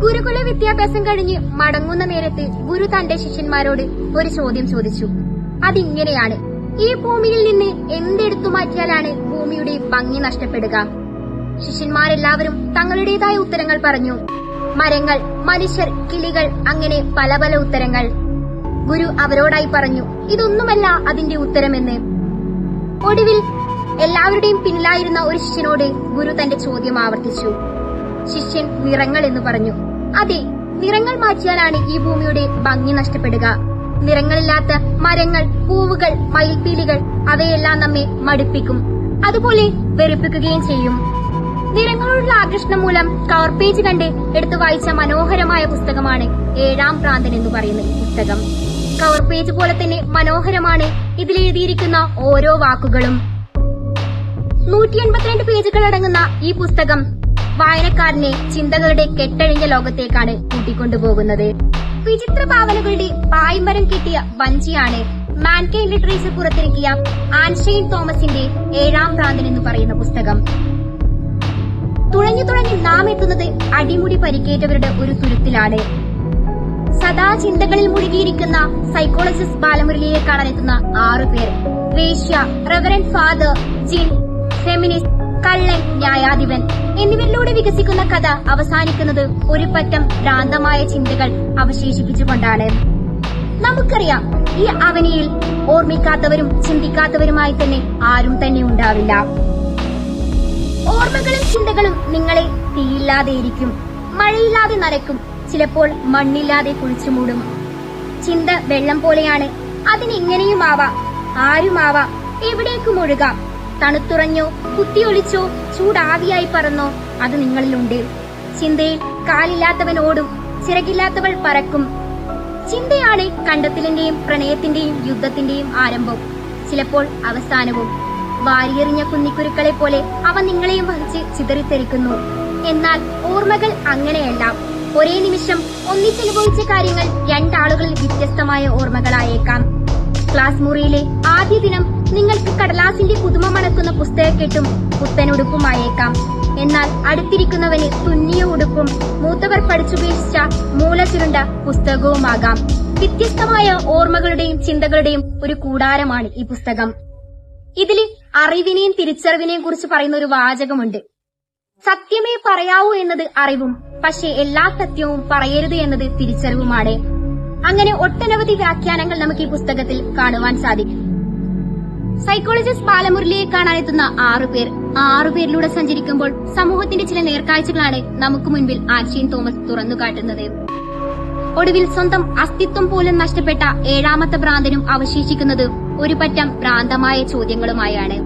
ഗുരുകുല വിദ്യാഭ്യാസം കഴിഞ്ഞ് മടങ്ങുന്ന നേരത്ത് ഗുരു തന്റെ ശിഷ്യന്മാരോട് ഒരു ചോദ്യം ചോദിച്ചു. അതിങ്ങനെയാണ്. ഈ ഭൂമിയിൽ നിന്ന് എന്തെടുത്തു മാറ്റിയാലാണ് ഭൂമിയുടെ ഭംഗി നഷ്ടപ്പെടുക? ശിഷ്യന്മാരെല്ലാവരും തങ്ങളുടേതായ ഉത്തരങ്ങൾ പറഞ്ഞു. മരങ്ങൾ മനുഷ്യർ കിളികൾ അങ്ങനെ പല പല ഉത്തരങ്ങൾ. ഗുരു അവരോടായി പറഞ്ഞു ഇതൊന്നുമല്ല അതിന്റെ ഉത്തരമെന്ന്. ഒടുവിൽ എല്ലാവരുടെയും പിന്നിലായിരുന്ന ഒരു ശിഷ്യനോട് ഗുരു തന്റെ ചോദ്യം ആവർത്തിച്ചു. ശിഷ്യൻ നിറങ്ങൾ എന്ന് പറഞ്ഞു അതെ നിറങ്ങൾ മാറ്റിയാലാണ് ഈ ഭൂമിയുടെ ഭംഗി നഷ്ടപ്പെടുക. നിറങ്ങളില്ലാത്ത മരങ്ങൾ പൂവുകൾ മയിൽപ്പീലികൾ അവയെല്ലാം നമ്മെ മടുപ്പിക്കും. അതുപോലെ വെറുപ്പിക്കുകയും ചെയ്യും. നിറങ്ങളോടുള്ള ആകർഷണം മൂലം കവർ പേജ് കണ്ട് എടുത്തു വായിച്ച മനോഹരമായ പുസ്തകമാണ് ഏഴാം പ്രാന്തൻ എന്ന് പറയുന്ന പുസ്തകം. കവർ പേജ് പോലെ തന്നെ മനോഹരമാണ് ഇതിൽ എഴുതിയിരിക്കുന്ന ഓരോ വാക്കുകളും. നൂറ്റി എൺപത്തിരണ്ട് പേജുകൾ അടങ്ങുന്ന ഈ പുസ്തകം വായനക്കാരനെ ചിന്തകളുടെ കെട്ടഴിഞ്ഞ ലോകത്തേക്കാണ് കൂട്ടിക്കൊണ്ടുപോകുന്നത്. വിചിത്ര ഭാവനകളുടെ പായ്മരം കിട്ടിയ വഞ്ചിയാണ് മാൻകൈൻ ലിറ്ററേച്ചർ പുറത്തിറക്കിയ ആൻഷെയിൻ തോമസിന്റെ ഏഴാം പ്രാന്തൻ എന്ന് പറയുന്ന പുസ്തകം. തുഴഞ്ഞു തുഴഞ്ഞ് നാം എത്തുന്നത് അടിമുടി പരിക്കേറ്റവരുടെ ഒരു തുരുത്തിലാണ്. സദാ ചിന്തകളിൽ മുഴുകിയിരിക്കുന്ന സൈക്കോളജിസ്റ്റ് ബാലമുരളിയെ കാണാനെത്തുന്ന ആറു പേർ. വേശ്യ റവറൻ ഫാദർ ജിൻ ഫെമിനിസ്റ്റ് കള്ളൻ ന്യായാധിപൻ. എന്നിവരിലൂടെ വികസിക്കുന്ന കഥ അവസാനിക്കുന്നത് ഒരു പറ്റം ഭ്രാന്തമായ ചിന്തകൾ അവശേഷിപ്പിച്ചുകൊണ്ടാണ്. നമുക്കറിയാം ഈ അവനിയിൽ ഓർമ്മിക്കാത്തവരും ചിന്തിക്കാത്തവരുമായി തന്നെ ആരും തന്നെ ഉണ്ടാവില്ല. ഓർമ്മകളും ചിന്തകളും നിങ്ങളെ തീയില്ലാതെയിരിക്കും മഴയില്ലാതെ നരക്കും ചിലപ്പോൾ മണ്ണില്ലാതെ കുഴിച്ചു മൂടും. ചിന്ത വെള്ളം പോലെയാണ് അതിനെങ്ങനെയുമാവാം ആരുമാവാം എവിടേക്കും ഒഴുകാം. തണുത്തുറഞ്ഞോ കുത്തിയൊളിച്ചോ ചൂടാവിയായി പറന്നോ. അത് നിങ്ങളിലുണ്ട്. ചിന്തയിൽ കാലില്ലാത്തവൻ ഓടും ചിറകില്ലാത്തവൾ പറക്കും. ചിന്തയാണ് കണ്ടെത്തലിന്റെയും പ്രണയത്തിന്റെയും യുദ്ധത്തിന്റെയും ആരംഭം. ചിലപ്പോൾ അവസാനവും. വാരിയെറിഞ്ഞ കുന്നിക്കുരുക്കളെ പോലെ അവ നിങ്ങളെയും വഹിച്ച് ചിതറിത്തെറിക്കുന്നു. എന്നാൽ ഓർമ്മകൾ അങ്ങനെയല്ല. ഒരേ നിമിഷം ഒന്നിച്ചനുഭവിച്ച കാര്യങ്ങൾ രണ്ടാളുകളിൽ വ്യത്യസ്തമായ ഓർമ്മകളായേക്കാം. ക്ലാസ് മുറിയിലെ ആദ്യ ദിനം നിങ്ങൾക്ക് കടലാസിന്റെ പുതുമ മണക്കുന്ന പുസ്തകക്കെട്ടും പുത്തനുടുപ്പുമായേക്കാം. എന്നാൽ അടുത്തിരിക്കുന്നവന് തുന്നിയ ഉടുപ്പും മൂത്തവർ പഠിച്ചുപേക്ഷിച്ച മൂലചുരുണ്ട പുസ്തകവുമാകാം. വ്യത്യസ്തമായ ഓർമ്മകളുടെയും ചിന്തകളുടെയും ഒരു കൂടാരമാണ് ഈ പുസ്തകം. ഇതിൽ അറിവിനെയും തിരിച്ചറിവിനെയും കുറിച്ച് പറയുന്ന ഒരു വാചകമുണ്ട്. സത്യമേ പറയാവൂ എന്നത് അറിവും പക്ഷേ എല്ലാ സത്യവും പറയരുത് എന്നത് തിരിച്ചറിവുമാണ്. അങ്ങനെ ഒട്ടനവധി വ്യാഖ്യാനങ്ങൾ നമുക്ക് ഈ പുസ്തകത്തിൽ കാണുവാൻ സാധിക്കും. സൈക്കോളജിസ്റ്റ് ബാലമുരളിയെ കാണാനെത്തുന്ന ആറുപേർ ആറുപേരിലൂടെ സഞ്ചരിക്കുമ്പോൾ സമൂഹത്തിന്റെ ചില നേർക്കാഴ്ചകളാണ് നമുക്ക് മുൻപിൽ ആൻഷീൻ തോമസ് തുറന്നു കാട്ടുന്നത്. ഒടുവിൽ സ്വന്തം അസ്തിത്വം പോലും നഷ്ടപ്പെട്ട ഏഴാമത്തെ ഭ്രാന്തനും അവശേഷിക്കുന്നത് ഒരു പറ്റം ഭ്രാന്തമായ ചോദ്യങ്ങളുമായാണ്.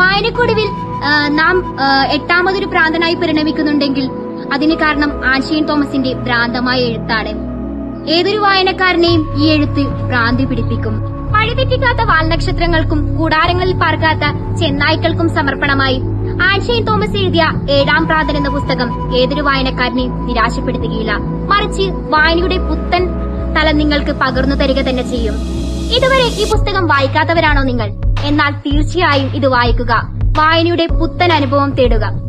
വായനക്കൊടുവിൽ നാം എട്ടാമതൊരു ഭ്രാന്തനായി പരിണമിക്കുന്നുണ്ടെങ്കിൽ അതിന് കാരണം ആൻഷീൻ തോമസിന്റെ ഭ്രാന്തമായ എഴുത്താണ്. ഏതൊരു വായനക്കാരനെയും ഈ എഴുത്ത് ഭ്രാന്തി പിടിപ്പിക്കും. പഴുതെറ്റിക്കാത്ത വാൽനക്ഷത്രങ്ങൾക്കും കൂടാരങ്ങളിൽ പാർക്കാത്ത ചെന്നായ്ക്കൾക്കും സമർപ്പണമായി. ആൻഷൈൻ തോമസ് എഴുതിയ ഏഴാം പ്രാന്തൻ എന്ന പുസ്തകം ഏതൊരു വായനക്കാരനെയും നിരാശപ്പെടുത്തുകയില്ല. മറിച്ച് വായനയുടെ പുത്തൻ തല നിങ്ങൾക്ക് പകർന്നു തരിക തന്നെ ചെയ്യും. ഇതുവരെ ഈ പുസ്തകം വായിക്കാത്തവരാണോ നിങ്ങൾ? എന്നാൽ തീർച്ചയായും ഇത് വായിക്കുക. വായനയുടെ പുത്തൻ അനുഭവം തേടുക.